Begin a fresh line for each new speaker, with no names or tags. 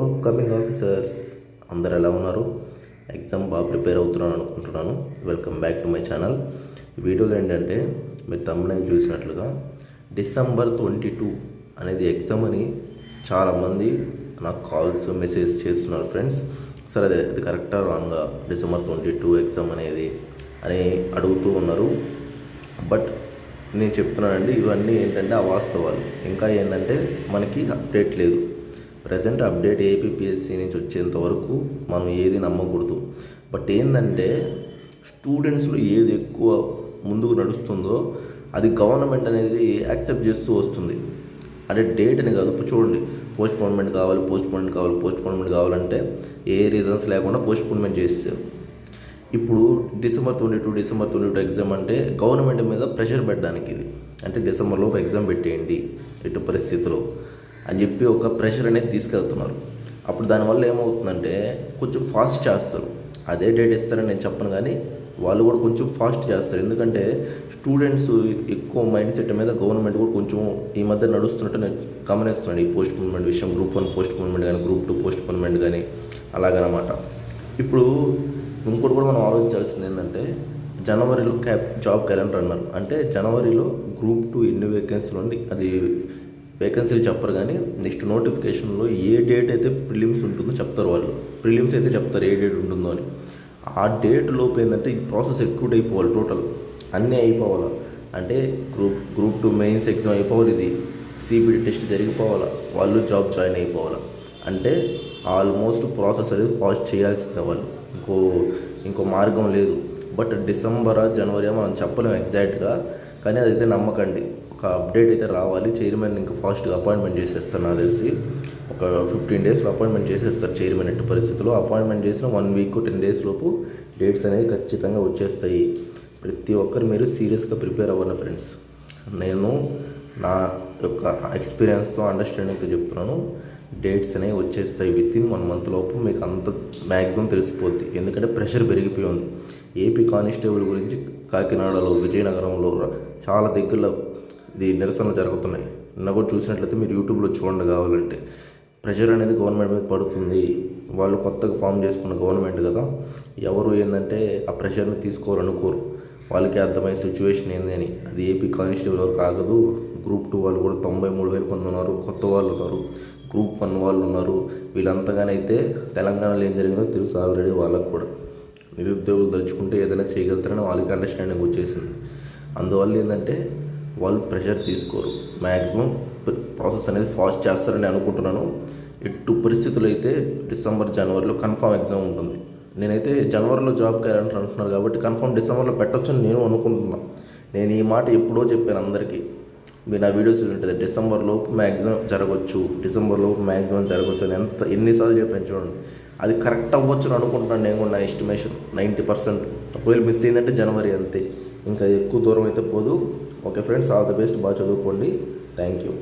Upcoming officers అందరు ఎలా ఉన్నారు? ఎగ్జామ్ బాగా ప్రిపేర్ అవుతున్నాను అనుకుంటున్నాను. Welcome back to my channel వీడియోలో ఏంటంటే మీరు తమ్ముని చూసినట్లుగా డిసెంబర్ ట్వంటీ టూ అనేది ఎగ్జామ్ అని చాలామంది నాకు కాల్స్ మెసేజ్ చేస్తున్నారు ఫ్రెండ్స్ సరే అదే అది కరెక్టా రాంగా డిసెంబర్ ట్వంటీ టూ ఎగ్జామ్ అనేది అని అడుగుతూ ఉన్నారు. బట్ నేను చెప్తున్నానండి ఇవన్నీ ఏంటంటే అవాస్తవాలు. ఇంకా ఏంటంటే మనకి అప్డేట్ లేదు. ప్రజెంట్ అప్డేట్ ఏపీఎస్సి నుంచి వచ్చేంత వరకు మనం ఏది నమ్మకూడదు. బట్ ఏంటంటే స్టూడెంట్స్లో ఏది ఎక్కువ ముందుకు నడుస్తుందో అది గవర్నమెంట్ అనేది యాక్సెప్ట్ చేస్తూ వస్తుంది. అంటే డేట్ అని కాదు చూడండి. పోస్ట్పోన్మెంట్ కావాలి పోస్ట్పోన్మెంట్ కావాలి పోస్ట్పోన్మెంట్ కావాలంటే ఏ రీజన్స్ లేకుండా పోస్ట్పోన్మెంట్ చేస్తారు ఇప్పుడు December twenty two December twenty two exam అంటే గవర్నమెంట్ మీద ప్రెషర్ పెట్టడానికి ఇది. అంటే డిసెంబర్లో ఎగ్జామ్ పెట్టేయండి. ఎటు పరిస్థితిలో? అని చెప్పి ఒక ప్రెషర్ అనేది తీసుకెళ్తున్నారు. అప్పుడు దానివల్ల ఏమవుతుందంటే కొంచెం ఫాస్ట్ చేస్తారు. అదే డేట్ ఇస్తారని నేను చెప్పను కానీ వాళ్ళు కూడా కొంచెం ఫాస్ట్ చేస్తారు. ఎందుకంటే స్టూడెంట్స్ ఎక్కువ మైండ్ సెట్ మీద గవర్నమెంట్ కూడా కొంచెం ఈ మధ్య నడుస్తున్నట్టు నేను గమనిస్తున్నాను. ఈ పోస్ట్ పోన్మెంట్ విషయం గ్రూప్ వన్ పోస్ట్ పోన్మెంట్ కానీ గ్రూప్ టూ పోస్ట్ పోన్మెంట్ కానీ అలాగనమాట. ఇప్పుడు ఇంకోటి కూడా మనం ఆలోచించాల్సింది ఏంటంటే జనవరిలో క్యాప్ జాబ్ క్యాలెండర్ అన్నారు. అంటే జనవరిలో గ్రూప్ టూ ఎన్ని వేకెన్సీలు ఉండి అది వేకెన్సీలు చెప్పరు కానీ నెక్స్ట్ నోటిఫికేషన్లో ఏ డేట్ అయితే ప్రిలిమ్స్ ఉంటుందో చెప్తారు వాళ్ళు. ప్రిలిమ్స్ అయితే చెప్తారు ఏ డేట్ ఉంటుందో అని. ఆ డేట్ లోపు ఏంటంటే ఈ ప్రాసెస్ ఎక్కువ అయిపోవాలి టోటల్ అన్నీ అయిపోవాలి. అంటే group group two mains exam అయిపోవాలి ఇది సిబిడి టెస్ట్ జరిగిపోవాలి. వాళ్ళు జాబ్ జాయిన్ అయిపోవాలి. అంటే ఆల్మోస్ట్ ప్రాసెస్ అనేది ఫాస్ట్ చేయాల్సిందే వాళ్ళు. ఇంకో ఇంకో మార్గం లేదు. బట్ డిసెంబర్ జనవరి మనం చెప్పలేము ఎగ్జాక్ట్గా కానీ అదైతే నమ్మకండి. ఒక అప్డేట్ అయితే రావాలి. చైర్మన్ ఇంకా ఫాస్ట్గా అపాయింట్మెంట్ చేసేస్తాను నాకు తెలిసి. ఒక ఫిఫ్టీన్ డేస్లో అపాయింట్మెంట్ చేసేస్తారు చైర్మన్ ఎట్టి పరిస్థితుల్లో అపాయింట్మెంట్ చేసిన వన్ వీక్ టెన్ డేస్ లోపు డేట్స్ అనేవి ఖచ్చితంగా వచ్చేస్తాయి. ప్రతి ఒక్కరు మీరు సీరియస్గా ప్రిపేర్ అవ్వండి ఫ్రెండ్స్ నేను నా యొక్క ఎక్స్పీరియన్స్తో అండర్స్టాండింగ్తో చెప్తున్నాను. డేట్స్ అనేవి వచ్చేస్తాయి విత్ ఇన్ వన్ మంత్ లోపు. మీకు అంత మ్యాక్సిమం తెలిసిపోద్ది. ఎందుకంటే ప్రెషర్ పెరిగిపోయి ఉంది. ఏపీ కానిస్టేబుల్ గురించి కాకినాడలో విజయనగరంలో చాలా దగ్గరలో ఇది నిరసనలు జరుగుతున్నాయి. నిన్న కూడా చూసినట్లయితే మీరు యూట్యూబ్లో చూడండి కావాలంటే. ప్రెషర్ అనేది గవర్నమెంట్ మీద పడుతుంది. వాళ్ళు కొత్తగా ఫామ్ చేసుకున్న గవర్నమెంట్ కదా. ఎవరు ఏంటంటే ఆ ప్రెషర్ని తీసుకోవాలనుకోరు. వాళ్ళకి అర్థమయ్యే సిచ్యువేషన్ ఏంది అని. అది ఏపీ కానిస్టేబుల్ వరకు ఆగదు. గ్రూప్ టూ వాళ్ళు కూడా తొంభై మూడు వేల మంది ఉన్నారు. కొత్త వాళ్ళు ఉన్నారు. గ్రూప్ వన్ వాళ్ళు ఉన్నారు. వీళ్ళంతగానైతే తెలంగాణలో ఏం జరిగిందో తెలుసు ఆల్రెడీ వాళ్ళకు కూడా. నిరుద్యోగులు తలుచుకుంటే ఏదైనా చేయగలుగుతారని వాళ్ళకి అండర్స్టాండింగ్ వచ్చేసింది. అందువల్ల ఏంటంటే వాళ్ళు ప్రెషర్ తీసుకోరు. మ్యాక్సిమం ప్రాసెస్ అనేది ఫాస్ట్ చేస్తారని అనుకుంటున్నాను. ఎటు పరిస్థితులు అయితే డిసెంబర్ జనవరిలో కన్ఫామ్ ఎగ్జామ్ ఉంటుంది. నేనైతే జనవరిలో జాబ్ క్యాలెండర్ అంటున్నారు కాబట్టి కన్ఫామ్ డిసెంబర్లో పెట్టొచ్చని నేను అనుకుంటున్నాను నేను ఈ మాట ఎప్పుడో చెప్పాను అందరికీ. మీరు నా వీడియోస్ ఉంటుంది డిసెంబర్లోపు మ్యాక్సిమం జరగవచ్చు డిసెంబర్లోపు మ్యాక్సిమం జరగవచ్చు అని ఎంత ఎన్నిసార్లు చెప్పాను చూడండి. అది కరెక్ట్ అవ్వచ్చు అని అనుకుంటున్నాను నేను కూడా నా ఎస్టిమేషన్ నైంటీ పర్సెంట్. ఒకవేళ మిస్ అయిందంటే జనవరి అంతే. ఇంకా ఎక్కువ దూరం అయితే పోదు. Okay friends all the best. బాగా చదువుకోండి. Thank you